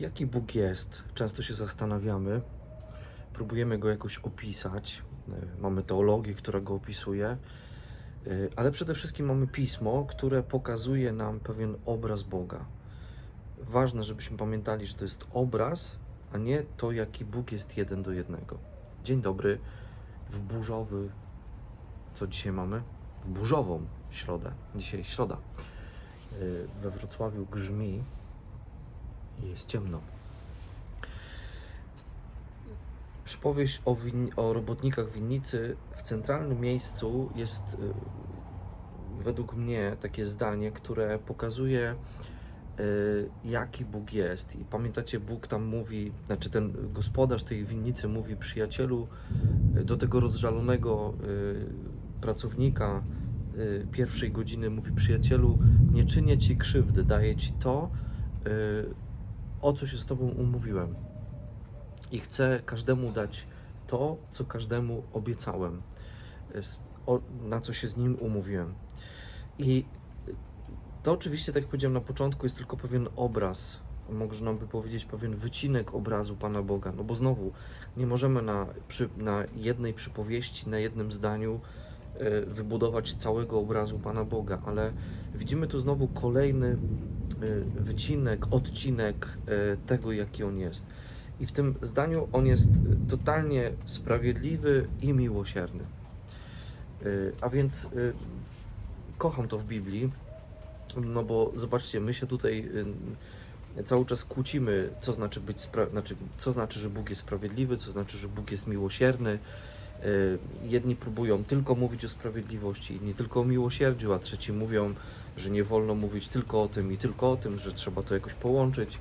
Jaki Bóg jest? Często się zastanawiamy, próbujemy go jakoś opisać. E, Mamy teologię, która go opisuje, e, ale przede wszystkim mamy pismo, które pokazuje nam pewien obraz Boga. Ważne, żebyśmy pamiętali, że to jest obraz, a nie to, jaki Bóg jest jeden do jednego. Dzień dobry w burzowy. Co dzisiaj mamy? W burzową środę. Dzisiaj środa. E, We Wrocławiu grzmi jest ciemno. Przypowieść o, win- o robotnikach winnicy w centralnym miejscu jest y, według mnie takie zdanie, które pokazuje y, jaki Bóg jest. I pamiętacie, Bóg tam mówi, znaczy ten gospodarz tej winnicy mówi przyjacielu y, do tego rozżalonego y, pracownika y, pierwszej godziny, mówi przyjacielu, nie czynię ci krzywdy, daję ci to, y, o co się z Tobą umówiłem. I chcę każdemu dać to, co każdemu obiecałem, na co się z nim umówiłem. I to oczywiście, tak jak powiedziałem na początku, jest tylko pewien obraz, można by powiedzieć pewien wycinek obrazu Pana Boga. No bo znowu, nie możemy na, przy, na jednej przypowieści, na jednym zdaniu e, wybudować całego obrazu Pana Boga, ale widzimy tu znowu kolejny wycinek, odcinek e, tego, jaki on jest. I w tym zdaniu on jest totalnie sprawiedliwy i miłosierny. E, A więc kocham to w Biblii, no bo zobaczcie, my się tutaj y, cały czas kłócimy, co znaczy być, znaczy, co znaczy, że Bóg jest sprawiedliwy, co znaczy, że Bóg jest miłosierny. Y, Jedni próbują tylko mówić o sprawiedliwości, inni tylko o miłosierdziu, a trzeci mówią, że nie wolno mówić tylko o tym i tylko o tym, że trzeba to jakoś połączyć.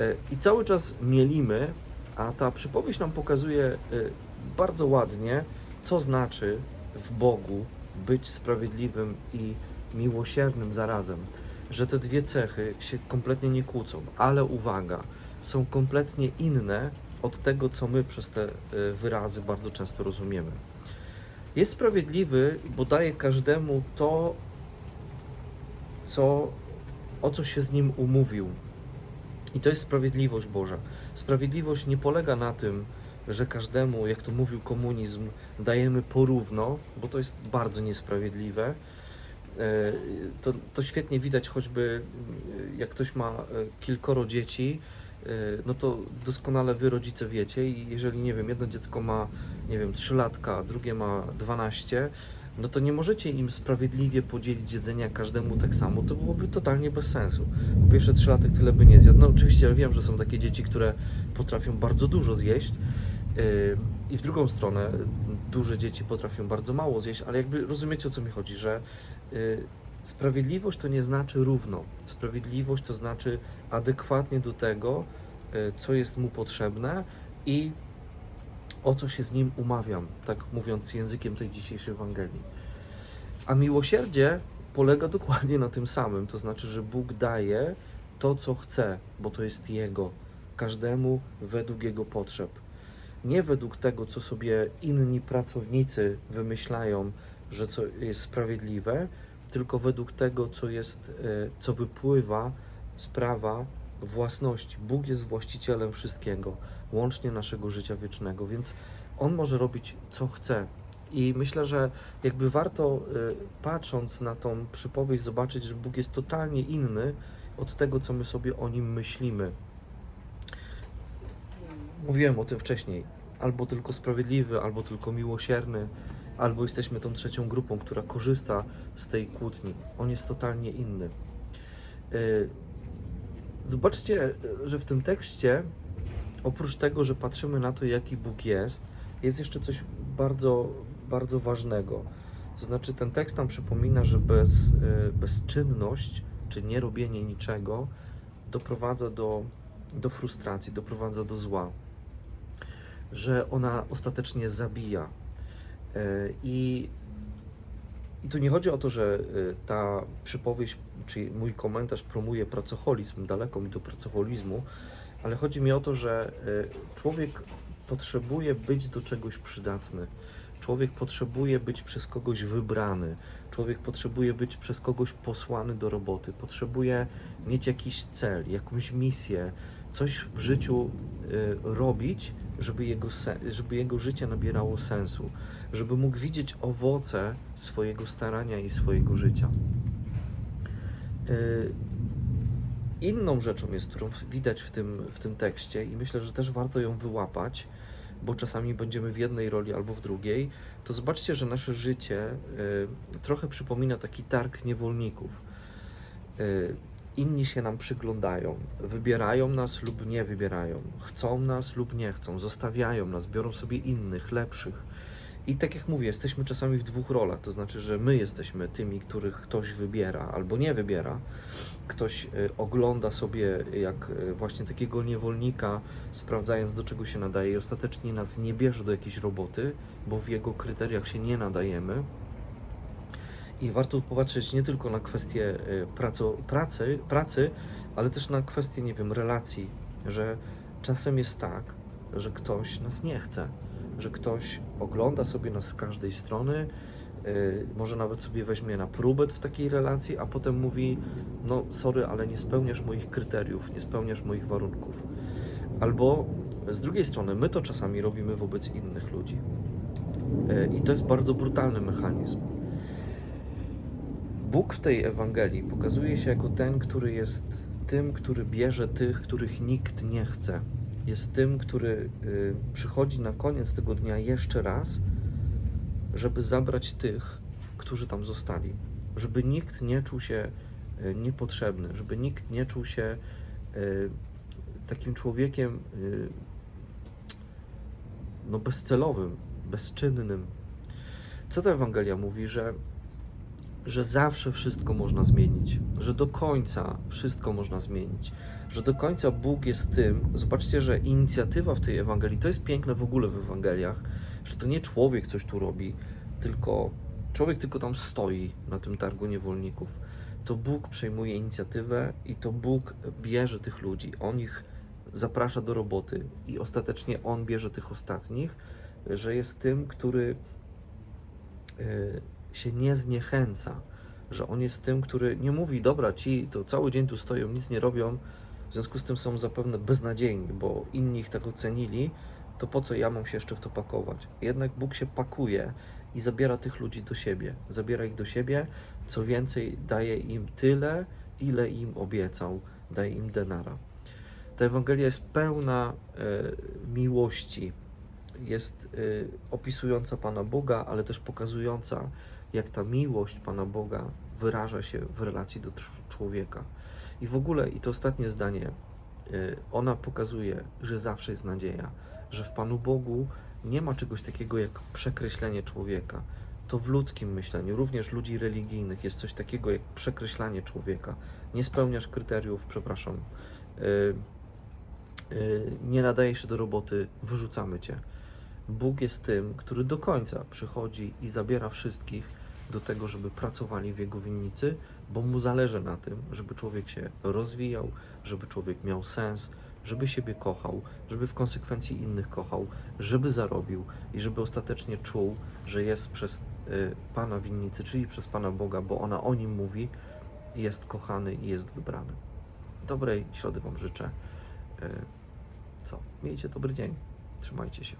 Y, I cały czas mielimy, a ta przypowieść nam pokazuje y, bardzo ładnie, co znaczy w Bogu być sprawiedliwym i miłosiernym zarazem, że te dwie cechy się kompletnie nie kłócą, ale uwaga, są kompletnie inne od tego, co my przez te y, wyrazy bardzo często rozumiemy. Jest sprawiedliwy, bo daje każdemu to, co, o co się z nim umówił. I to jest sprawiedliwość Boża. Sprawiedliwość nie polega na tym, że każdemu, jak to mówił komunizm, dajemy porówno, bo to jest bardzo niesprawiedliwe. E, To, to świetnie widać choćby, jak ktoś ma e, kilkoro dzieci, no to doskonale wy rodzice wiecie i jeżeli, nie wiem, jedno dziecko ma, nie wiem, 3 latka, drugie ma 12, no to nie możecie im sprawiedliwie podzielić jedzenia każdemu tak samo, to byłoby totalnie bez sensu. Po pierwsze, trzylatek tyle by nie zjadł. No oczywiście ja wiem, że są takie dzieci, które potrafią bardzo dużo zjeść, Yy, I w drugą stronę, duże dzieci potrafią bardzo mało zjeść, ale jakby rozumiecie o co mi chodzi, że yy, sprawiedliwość to nie znaczy równo. Sprawiedliwość to znaczy adekwatnie do tego, yy, co jest mu potrzebne i o co się z nim umawiam, tak mówiąc językiem tej dzisiejszej Ewangelii. A miłosierdzie polega dokładnie na tym samym, to znaczy, że Bóg daje to, co chce, bo to jest Jego, każdemu według Jego potrzeb nie według tego, co sobie inni pracownicy wymyślają, że co jest sprawiedliwe, tylko według tego, co jest, e, co wypływa z prawa własności. Bóg jest właścicielem wszystkiego, łącznie naszego życia wiecznego, więc On może robić, co chce. I myślę, że jakby warto, e, patrząc na tą przypowieść, zobaczyć, że Bóg jest totalnie inny od tego, co my sobie o Nim myślimy. Mówiłem o tym wcześniej. Albo tylko sprawiedliwy, albo tylko miłosierny, albo jesteśmy tą trzecią grupą, która korzysta z tej kłótni. On jest totalnie inny. Yy, Zobaczcie, że w tym tekście, oprócz tego, że patrzymy na to, jaki Bóg jest, jest jeszcze coś bardzo, bardzo ważnego. To znaczy, ten tekst nam przypomina, że bez, yy, bezczynność, czy nie robienie niczego, doprowadza do, do frustracji, doprowadza do zła że ona ostatecznie zabija. E, I, I tu nie chodzi o to, że e, ta przypowieść, czy mój komentarz promuje pracoholizm, daleko mi do pracoholizmu, ale chodzi mi o to, że e, człowiek potrzebuje być do czegoś przydatny. Człowiek potrzebuje być przez kogoś wybrany. Człowiek potrzebuje być przez kogoś posłany do roboty. Potrzebuje mieć jakiś cel, jakąś misję, coś w życiu y, robić, żeby jego, żeby jego życie nabierało sensu, żeby mógł widzieć owoce swojego starania i swojego życia. Y, Inną rzeczą jest, którą widać w tym, w tym tekście, i myślę, że też warto ją wyłapać, bo czasami będziemy w jednej roli albo w drugiej, to zobaczcie, że nasze życie y, trochę przypomina taki targ niewolników. Inni się nam przyglądają, wybierają nas lub nie wybierają, chcą nas lub nie chcą, zostawiają nas, biorą sobie innych, lepszych. I tak jak mówię, jesteśmy czasami w dwóch rolach, to znaczy, że my jesteśmy tymi, których ktoś wybiera albo nie wybiera. Ktoś y, ogląda sobie jak y, właśnie takiego niewolnika, sprawdzając do czego się nadaje i ostatecznie nas nie bierze do jakiejś roboty, bo w jego kryteriach się nie nadajemy. I warto popatrzeć nie tylko na kwestię y, praco, pracy, pracy, ale też na kwestię, nie wiem, relacji, że czasem jest tak, że ktoś nas nie chce, że ktoś ogląda sobie nas z każdej strony, y, może nawet sobie weźmie na próbę w takiej relacji, a potem mówi: No, sorry, ale nie spełniasz moich kryteriów, nie spełniasz moich warunków. Albo z drugiej strony, my to czasami robimy wobec innych ludzi. Y, I to jest bardzo brutalny mechanizm. Bóg w tej Ewangelii pokazuje się jako ten, który jest tym, który bierze tych, których nikt nie chce. Jest tym, który y, przychodzi na koniec tego dnia jeszcze raz, żeby zabrać tych, którzy tam zostali. Żeby nikt nie czuł się y, niepotrzebny, żeby nikt nie czuł się y, takim człowiekiem no bezcelowym, bezczynnym. Co ta Ewangelia mówi, że że zawsze wszystko można zmienić, że do końca wszystko można zmienić, że do końca Bóg jest tym. Zobaczcie, że inicjatywa w tej Ewangelii to jest piękne w ogóle w Ewangeliach, że to nie człowiek coś tu robi, tylko człowiek tylko tam stoi na tym targu niewolników. To Bóg przejmuje inicjatywę i to Bóg bierze tych ludzi. On ich zaprasza do roboty i ostatecznie On bierze tych ostatnich, że jest tym, który. Się nie zniechęca, że on jest tym, który nie mówi, dobra, ci to cały dzień tu stoją, nic nie robią, w związku z tym są zapewne beznadziejni, bo inni ich tak ocenili, to po co ja mam się jeszcze w to pakować? Jednak Bóg się pakuje i zabiera tych ludzi do siebie. Zabiera ich do siebie, co więcej, daje im tyle, ile im obiecał, daje im denara. Ta Ewangelia jest pełna e, miłości, jest y, opisująca Pana Boga, ale też pokazująca, jak ta miłość Pana Boga wyraża się w relacji do człowieka. I w ogóle, i to ostatnie zdanie, y, ona pokazuje, że zawsze jest nadzieja, że w Panu Bogu nie ma czegoś takiego jak przekreślenie człowieka. To w ludzkim myśleniu, również ludzi religijnych, jest coś takiego jak przekreślanie człowieka. Nie spełniasz kryteriów, przepraszam, y, y, nie nadajesz się do roboty, wyrzucamy cię. Bóg jest tym, który do końca przychodzi i zabiera wszystkich do tego, żeby pracowali w Jego winnicy, bo Mu zależy na tym, żeby człowiek się rozwijał, żeby człowiek miał sens, żeby siebie kochał, żeby w konsekwencji innych kochał, żeby zarobił i żeby ostatecznie czuł, że jest przez y, Pana winnicy, czyli przez Pana Boga, bo ona o nim mówi, jest kochany i jest wybrany. Dobrej środy Wam życzę. Y, co? Miejcie dobry dzień. Trzymajcie się.